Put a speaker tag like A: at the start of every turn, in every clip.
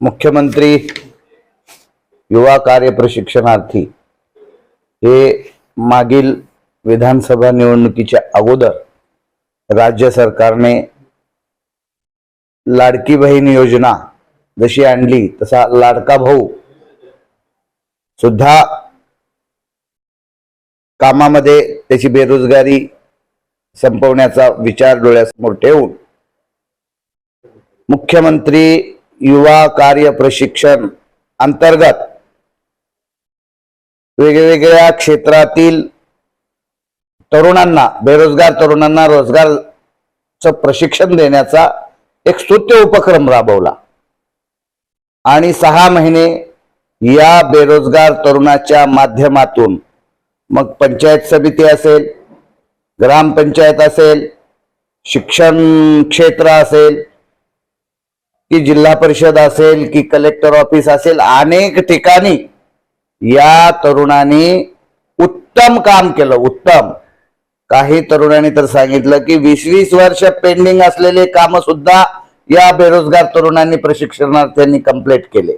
A: मुख्यमंत्री युवा कार्य प्रशिक्षणार्थी हे मागील विधानसभा निवडणुकीच्या अगोदर राज्य सरकारने लाडकी बहीण योजना जशी आणली तसा लाडका भाऊ सुद्धा कामामध्ये त्याची बेरोजगारी संपवण्याचा विचार डोळ्यासमोर ठेवून मुख्यमंत्री युवा कार्य प्रशिक्षण अंतर्गत वेगवेगळ्या क्षेत्रातील तरुणांना बेरोजगार तरुणांना रोजगारचं प्रशिक्षण देण्याचा एक स्तुत्य उपक्रम राबवला. आणि सहा महिने या बेरोजगार तरुणाच्या माध्यमातून मग पंचायत समिती असेल ग्रामपंचायत असेल शिक्षण क्षेत्र असेल की जिल्हा परिषद असेल की कलेक्टर ऑफिस असेल अनेक ठिकाणी या तरुणांनी उत्तम काम केलं उत्तम. काही तरुणांनी तर सांगितलं की वीस वीस वर्ष पेंडिंग असलेले काम सुद्धा या बेरोजगार तरुणांनी प्रशिक्षणार्थ्यांनी कंप्लीट केले.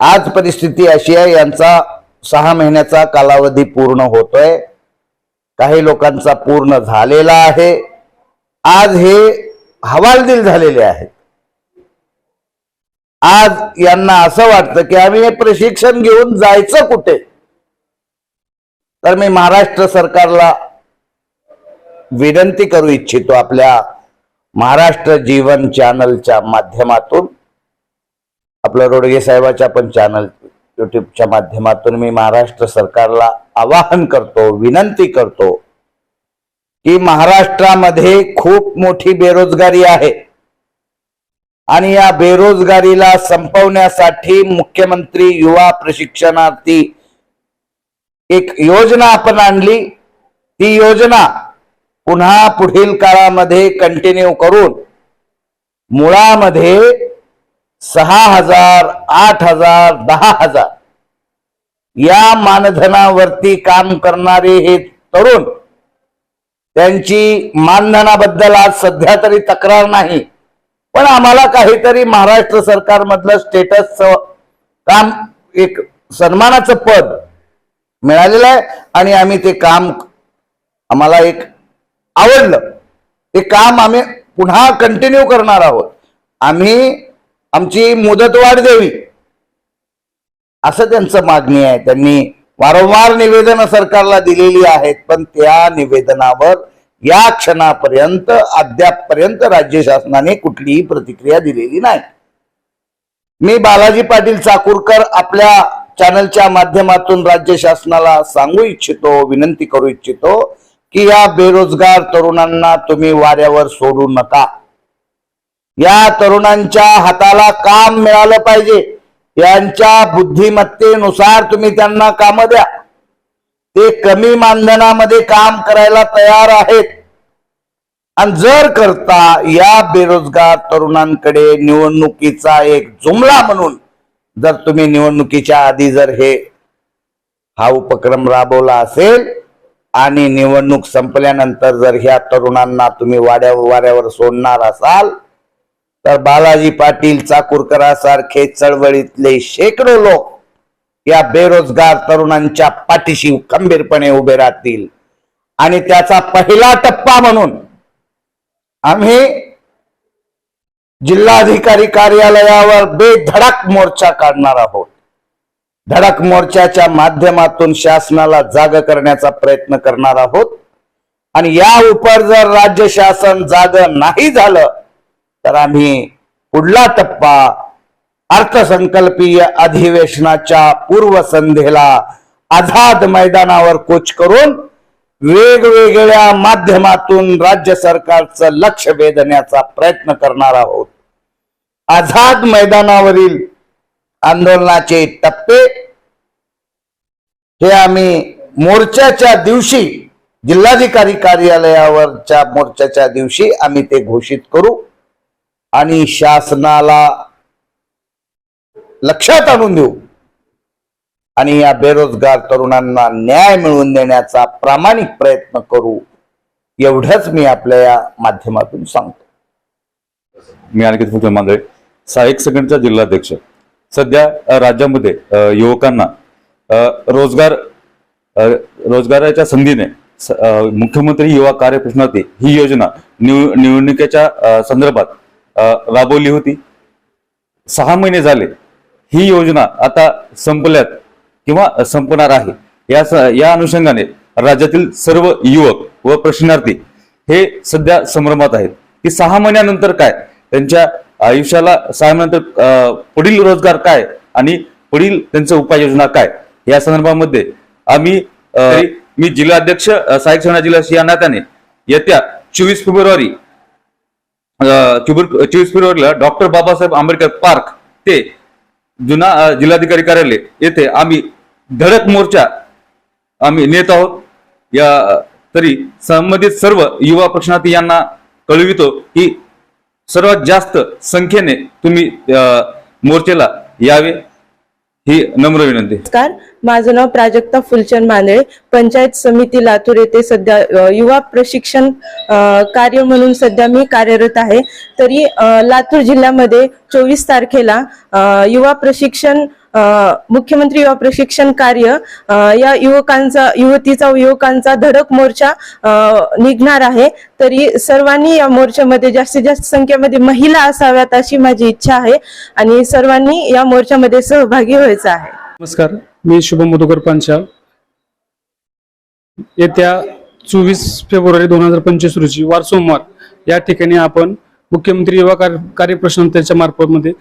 A: आज परिस्थिती अशी आहे यांचा सहा महिन्याचा कालावधी पूर्ण होतोय. काही लोकांचा पूर्ण झालेला आहे. आज हे हवालदिल झालेले आहेत आज यांना असं वाटतं की आम्ही हे प्रशिक्षण घेऊन जायचं कुठे? तर मी महाराष्ट्र सरकारला विनंती करू इच्छितो आपल्या महाराष्ट्र जीवन चॅनलच्या माध्यमातून आपलं रोडगे साहेबाच्या पण चॅनल युट्यूबच्या माध्यमातून मी महाराष्ट्र सरकारला आवाहन करतो विनंती करतो की महाराष्ट्रामध्ये खूप मोठी बेरोजगारी आहे. आणि या बेरोजगारीला संपवण्यासाठी मुख्यमंत्री युवा प्रशिक्षणार्थी एक योजना आपण आणली. ती योजना पुन्हा पुढील काळामध्ये कंटिन्यू करून मुळामध्ये सहा हजार आठ हजार दहा हजार या मानधनावरती काम करणारे हे तरुण त्यांची मानधनाबद्दल आज सध्या तरी तक्रार नाही. पण आम्हाला काहीतरी महाराष्ट्र सरकारमधलं स्टेटस काम एक सन्मानाचं पद मिळालेलं आहे आणि आम्ही ते काम आम्हाला एक आवडलं. ते काम आम्ही पुन्हा कंटिन्यू करणार आहोत. आम्ही आमची मुदतवाढ द्यावी असं त्यांचं मागणी आहे. त्यांनी वारंवार निवेदन सरकारला दिलेली आहेत पण त्या निवेदनावर या क्षणापर्यंत अद्यापपर्यंत राज्य शासनाने कुठलीही प्रतिक्रिया दिलेली नाही. मी बालाजी पाटील चाकूरकर आपल्या चॅनलच्या माध्यमातून राज्य शासनाला सांगू इच्छितो विनंती करू इच्छितो की या बेरोजगार तरुणांना तुम्ही वाऱ्यावर सोडू नका. या तरुणांच्या हाताला काम मिळालं पाहिजे. यांच्या बुद्धिमत्तेनुसार तुम्ही त्यांना काम द्या. ते कमी मानधनामध्ये काम करायला तयार आहेत. आणि जर करता या बेरोजगार तरुणांकडे निवडणुकीचा एक जुमला म्हणून जर तुम्ही निवडणुकीच्या आधी जर हे हा उपक्रम राबवला असेल आणि निवडणूक संपल्यानंतर जर ह्या तरुणांना तुम्ही वाड्यावर वाऱ्यावर सोडणार असाल तर बालाजी पाटील चाकूरकरासारखे चळवळीतले शेकडो लोक या बेरोजगार तरुणांच्या पाठीशी खंबीरपणे उभे राहतील. आणि त्याचा पहिला टप्पा म्हणून आम्ही जिल्हाधिकारी कार्यालयावर बेधडक मोर्चा काढणार आहोत. धडक मोर्चाच्या माध्यमातून शासनाला जाग करण्याचा प्रयत्न करणार आहोत. आणि या उपर जर राज्य शासन जाग नाही झालं तर आम्ही पुढला टप्पा अर्थसंकल्पीय अधिवेशनाच्या पूर्वसंध्येला आझाद मैदानावर कोच करून वेगवेगळ्या माध्यमातून राज्य सरकारचं लक्ष वेधण्याचा प्रयत्न करणार आहोत. आझाद मैदानावरील आंदोलनाचे टप्पे हे आम्ही मोर्चाच्या दिवशी जिल्हाधिकारी कार्यालयावरच्या मोर्चाच्या दिवशी आम्ही ते घोषित करू आणि शासनाला लक्षात आणून देऊ. आणि या बेरोजगार तरुणांना न्याय मिळवून देण्याचा प्रामाणिक प्रयत्न करू एवढंच मी आपल्या या माध्यमातून सांगतो.
B: मी आणखी फुके मांदळे सहाय्यक सेकंडचा जिल्हाध्यक्ष. सध्या राज्यामध्ये युवकांना रोजगार रोजगाराच्या संधीने मुख्यमंत्री युवा कार्यप्रश्नाती ही योजना निव- निवडणुकीच्या संदर्भात राबवली होती. सहा महिने झाले ही योजना आता संपल्यात किंवा संपणार आहे. या या अनुषंगाने राज्यातील सर्व युवक व प्रशिक्षणार्थी हे सध्या संभ्रमात आहेत. की सहा महिन्यानंतर काय? त्यांच्या आयुष्याला सहा महिन्यानंतर पुढील रोजगार काय? आणि पुढील त्यांचं उपाययोजना काय? या संदर्भामध्ये आम्ही मी जिल्हाध्यक्ष सहाय्यक सेना जिल्हा या नात्याने येत्या चोवीस फेब्रुवारी चोवीस फेब्रुवारीला डॉक्टर बाबासाहेब आंबेडकर पार्क ते जुना जिल्हाधिकारी कार्यालय येथे आम्ही धडक मोर्चा आम्ही नेत आहोत. या तरी संबंधित सर्व युवा प्रश्नार्थी यांना कळवितो की सर्वात जास्त संख्येने तुम्ही मोर्चेला यावे. ही नम्र विनंती.
C: नमस्कार. माझं नाव प्राजक्ता फुलचंद मांदळे पंचायत समिती लातूर येथे सध्या युवा प्रशिक्षण कार्य म्हणून सध्या मी कार्यरत आहे. तरी लातूर जिल्ह्यामध्ये चोवीस तारखेला युवा प्रशिक्षण मुख्यमंत्री युवा प्रशिक्षण कार्य या युवकांचा युवतीचा युवकांचा धडक मोर्चा निघणार आहे. तरी सर्वांनी या मोर्चामध्ये जास्तीत जास्त संख्येमध्ये महिला असाव्यात अशी माझी इच्छा आहे आणि सर्वांनी या मोर्चामध्ये सहभागी व्हायचं आहे.
D: नमस्कार. मी शुभम मधुकर पांचाळ येत्या चोवीस फेब्रुवारी दोन हजार पंचवीस रोजी वार सोमवार या ठिकाणी आपण मुख्यमंत्री युवा कार्य कार्यप्रश्नांच्या मार्फत मध्ये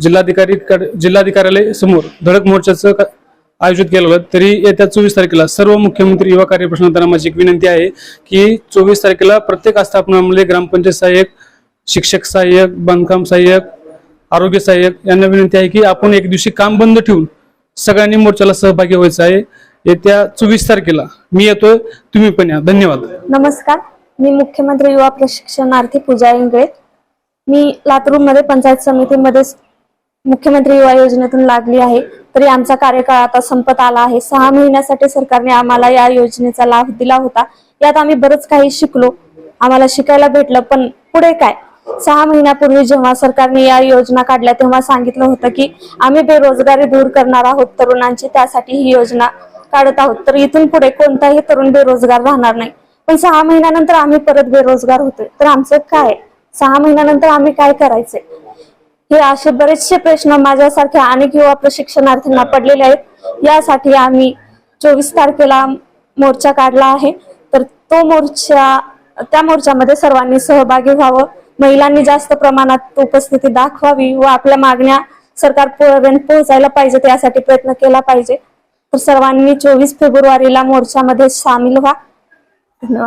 D: जिल्हाधिकारी कड- जिल्हाधिकाऱ्यालय समोर धडक मोर्चाचं आयोजित केलं होतं. तरी येत्या चोवीस तारखेला सर्व मुख्यमंत्री युवा कार्यप्रश्नांना माझी एक विनंती आहे की चोवीस तारखेला प्रत्येक आस्थापनामध्ये ग्रामपंचायत सहाय्यक शिक्षक सहाय्यक बांधकाम सहाय्यक आरोग्य सहाय्यक यांना विनंती आहे की आपण एक दिवशी काम बंद ठेवून सगळ्यांनी मोर्चाला सहभागी व्हायचं आहे. येत्या चोवीस तारखेला मी येतोय. तुम्ही पण या. धन्यवाद.
E: नमस्कार. मी मुख्यमंत्री युवा प्रशिक्षणार्थी पूजा इंगळे. मी लातूरमध्ये पंचायत समितीमध्ये मुख्यमंत्री युवा योजनेतून लागली आहे. तरी आमचा कार्यकाळ आता संपत आला आहे. सहा महिन्यासाठी सरकारने आम्हाला या योजनेचा लाभ दिला होता. यात आम्ही बरंच काही शिकलो. आम्हाला शिकायला भेटलं पण पुढे काय? सहा महिन्यापूर्वी जेव्हा सरकारने या योजना काढल्या तेव्हा सांगितलं होतं की आम्ही बेरोजगारी दूर करणार आहोत तरुणांची त्यासाठी ही योजना काढत आहोत. तर इथून पुढे कोणताही तरुण बेरोजगार राहणार नाही. पण सहा महिन्यानंतर आम्ही परत बेरोजगार होतोय. तर आमचं काय? सहा महिन्यानंतर आम्ही काय करायचंय? हे असे बरेचसे प्रश्न माझ्यासारख्या अनेक युवा प्रशिक्षणार्थींना पडलेले आहेत. यासाठी आम्ही चोवीस तारखेला मोर्चा काढला आहे. तर तो मोर्चा त्या मोर्चामध्ये सर्वांनी सहभागी व्हावं. महिलांनी जास्त प्रमाणात उपस्थिती दाखवावी व आपल्या मागण्या सरकारपर्यंत पोहोचायला पाहिजे त्यासाठी प्रयत्न केला पाहिजे. तर सर्वांनी चोवीस फेब्रुवारीला मोर्चामध्ये सामील व्हा. धन्यवाद.